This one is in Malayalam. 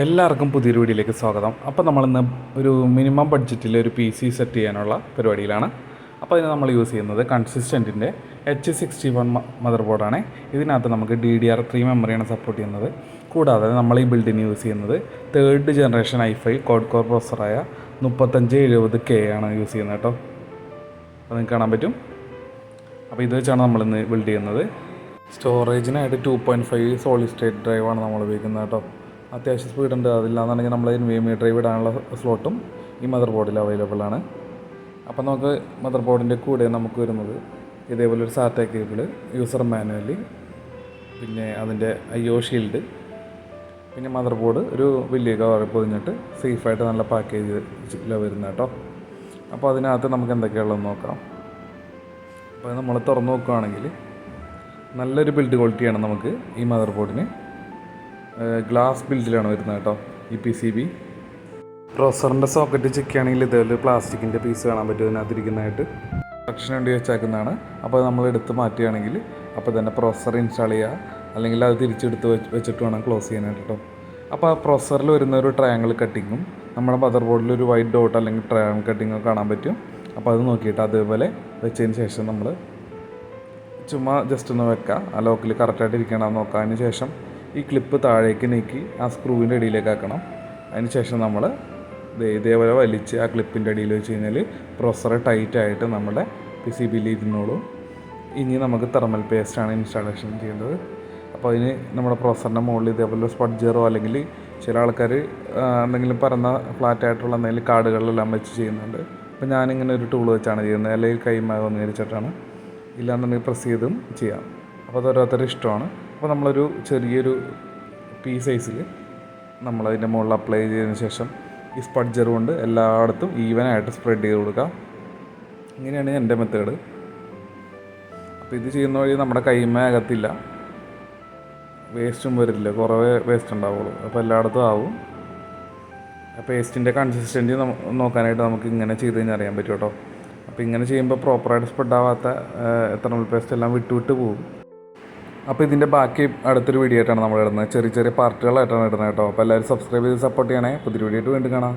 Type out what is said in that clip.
എല്ലാവർക്കും പുതിയൊരു വീഡിയോയിലേക്ക് സ്വാഗതം. അപ്പോൾ നമ്മൾ ഇന്ന് ഒരു മിനിമം ബഡ്ജറ്റിൽ ഒരു പി സി സെറ്റ് ചെയ്യാനുള്ള പരിപാടിയിലാണ്. അപ്പോൾ അതിന് നമ്മൾ യൂസ് ചെയ്യുന്നത് കൺസിസ്റ്റന്റിന്റെ എച്ച് സിക്സ്റ്റി വൺ മദർ ബോർഡാണ് ഇതിനകത്ത് നമുക്ക് ഡി ഡി ആർ ത്രീ മെമ്മറിയാണ് സപ്പോർട്ട് ചെയ്യുന്നത്. കൂടാതെ നമ്മൾ ഈ ബിൽഡിന് യൂസ് ചെയ്യുന്നത് third generation I five quad core പ്രോസറായ മുപ്പത്തഞ്ച് എഴുപത് കെ ആണ് യൂസ് ചെയ്യുന്നത് കേട്ടോ. അപ്പോൾ നിങ്ങൾക്ക് കാണാൻ പറ്റും. അപ്പോൾ ഇത് വെച്ചാണ് നമ്മളിന്ന് ബിൽഡ് ചെയ്യുന്നത്. സ്റ്റോറേജിനായിട്ട് two point five solid state ഡ്രൈവാണ് നമ്മൾ ഉപയോഗിക്കുന്നത് കേട്ടോ. അത്യാവശ്യം സ്പീഡ് ഉണ്ട്. അതില്ലാന്നുണ്ടെങ്കിൽ നമ്മൾ വി ഡ്രൈവ് ഇടാനുള്ള സ്ലോട്ടും ഈ മദർ ബോർഡിൽ അവൈലബിൾ ആണ്. അപ്പോൾ നമുക്ക് മദർ ബോർഡിന്റെ കൂടെ നമുക്ക് വരുന്നത് ഇതേപോലെ ഒരു സാറ്റ കേബിൾ യൂസർ മാനുവലി പിന്നെ അതിന്റെ ഐ ഒ ഷീൽഡ് പിന്നെ മദർ ബോർഡ് ഒരു വലിയ കവർ പൊതിഞ്ഞിട്ട് സേഫായിട്ട് നല്ല പാക്കേജിൽ വരുന്നത് കേട്ടോ അപ്പോൾ അതിനകത്ത് നമുക്ക് എന്തൊക്കെയുള്ളതെന്ന് നോക്കാം. അപ്പോൾ നമ്മൾ തുറന്നു നോക്കുകയാണെങ്കിൽ നല്ലൊരു ബിൽഡ് ക്വാളിറ്റിയാണ് നമുക്ക് ഈ മദർ ബോർഡിന് ഗ്ലാസ് ബിൽഡിലാണ് വരുന്നത് കേട്ടോ ഈ പി സി ബി പ്രൊസറിന്റെ സോക്കറ്റ് ചെക്ക് ആണെങ്കിൽ ഇതേപോലെ പ്ലാസ്റ്റിക്കിന്റെ പീസ് കാണാൻ പറ്റും അതിനകത്തിരിക്കുന്നതായിട്ട് പ്രൊഡക്ഷൻ വേണ്ടി വെച്ചേക്കുന്നതാണ്. അപ്പോൾ നമ്മൾ എടുത്ത് മാറ്റുകയാണെങ്കിൽ അപ്പോൾ തന്നെ പ്രൊസർ ഇൻസ്റ്റാൾ ചെയ്യുക അല്ലെങ്കിൽ അത് തിരിച്ചെടുത്ത് വെച്ച് വെച്ചിട്ട് വേണം ക്ലോസ് ചെയ്യാനായിട്ട് കേട്ടോ. അപ്പോൾ ആ പ്രൊസറിൽ വരുന്ന ഒരു ട്രയാങ്കിൾ കട്ടിങ്ങും നമ്മുടെ മദർ ബോർഡിൽ ഒരു വൈറ്റ് ഡോട്ട് അല്ലെങ്കിൽ ട്രയാങ്കിൾ കട്ടിങ്ങോ കാണാൻ പറ്റും. അപ്പോൾ അത് നോക്കിയിട്ട് അതേപോലെ വെച്ചതിന് ശേഷം നമ്മൾ ചുമ്മാ ജസ്റ്റ് ഒന്ന് വെക്കുക ആ ലോക്കിൽ കറക്റ്റായിട്ട് ഇരിക്കണം നോക്കാം അതിന് ശേഷം ഈ ക്ലിപ്പ് താഴേക്ക് നീക്കി ആ സ്ക്രൂവിന്റെ അടിയിലേക്ക് ആക്കണം. അതിന് ശേഷം നമ്മൾ ഇതേപോലെ വലിച്ച് ആ ക്ലിപ്പിന്റെ അടിയിൽ വെച്ച് കഴിഞ്ഞാൽ പ്രൊസർ ടൈറ്റ് ആയിട്ട് നമ്മുടെ പി സി ബിയിൽ ഇരുന്നോളും. ഇനി നമുക്ക് തെർമൽ പേസ്റ്റാണ് ഇൻസ്റ്റാളേഷൻ ചെയ്യേണ്ടത്. അപ്പോൾ അതിന് നമ്മുടെ പ്രൊസറിന്റെ മുകളിൽ ഇതേപോലെ സ്പഡ്ജറോ അല്ലെങ്കിൽ ചില ആൾക്കാർ എന്തെങ്കിലും പറഞ്ഞ ഫ്ലാറ്റായിട്ടുള്ള എന്തെങ്കിലും കാർഡുകളിലെല്ലാം വെച്ച് ചെയ്യുന്നുണ്ട്. അപ്പോൾ ഞാനിങ്ങനെ ഒരു ടൂൾ വെച്ചാണ് ചെയ്യുന്നത്. അല്ലെങ്കിൽ കൈമാകം നേരിച്ചിട്ടാണ് ഇല്ലാന്നുണ്ടെങ്കിൽ പ്രസ് ചെയ്തും ചെയ്യാം. അപ്പോൾ അത് ഇഷ്ടമാണ്. അപ്പോൾ നമ്മളൊരു ചെറിയൊരു പീ സൈസിൽ നമ്മളതിന്റെ മുകളിൽ അപ്ലൈ ചെയ്തതിന് ശേഷം ഈ സ്പഡ്ജർ കൊണ്ട് എല്ലായിടത്തും ഈവനായിട്ട് സ്പ്രെഡ് ചെയ്ത് കൊടുക്കാം ഇങ്ങനെയാണ് എന്റെ മെത്തേഡ്. അപ്പോൾ ഇത് ചെയ്യുന്ന വഴി നമ്മുടെ കൈമ അകത്തില്ല. വേസ്റ്റും വരില്ല. കുറേ വേസ്റ്റ് ഉണ്ടാവുള്ളൂ. അപ്പോൾ എല്ലായിടത്തും ആവും. പേസ്റ്റിന്റെ കൺസിസ്റ്റൻസി നോക്കാനായിട്ട് നമുക്ക് ഇങ്ങനെ ചെയ്ത് കഴിഞ്ഞാൽ അറിയാൻ പറ്റും കേട്ടോ. അപ്പോൾ ഇങ്ങനെ ചെയ്യുമ്പോൾ പ്രോപ്പറായിട്ട് സ്പ്രെഡ് ആവാത്ത എത്തനോൾ പേസ്റ്റ് എല്ലാം വിട്ട് പോകും. അപ്പോൾ ഇതിന്റെ ബാക്കി അടുത്തൊരു വീഡിയോ ആയിട്ടാണ് നമ്മൾ ഇടുന്നത്. ചെറിയ ചെറിയ പാർട്ടുകളായിട്ടാണ് ഇടുന്നത് കേട്ടോ. അപ്പോൾ എല്ലാവരും സബ്സ്ക്രൈബ് ചെയ്ത് സപ്പോർട്ട് ചെയ്യണേ. പുതിയ വീഡിയോ ആയിട്ട് വീണ്ടും കാണാം.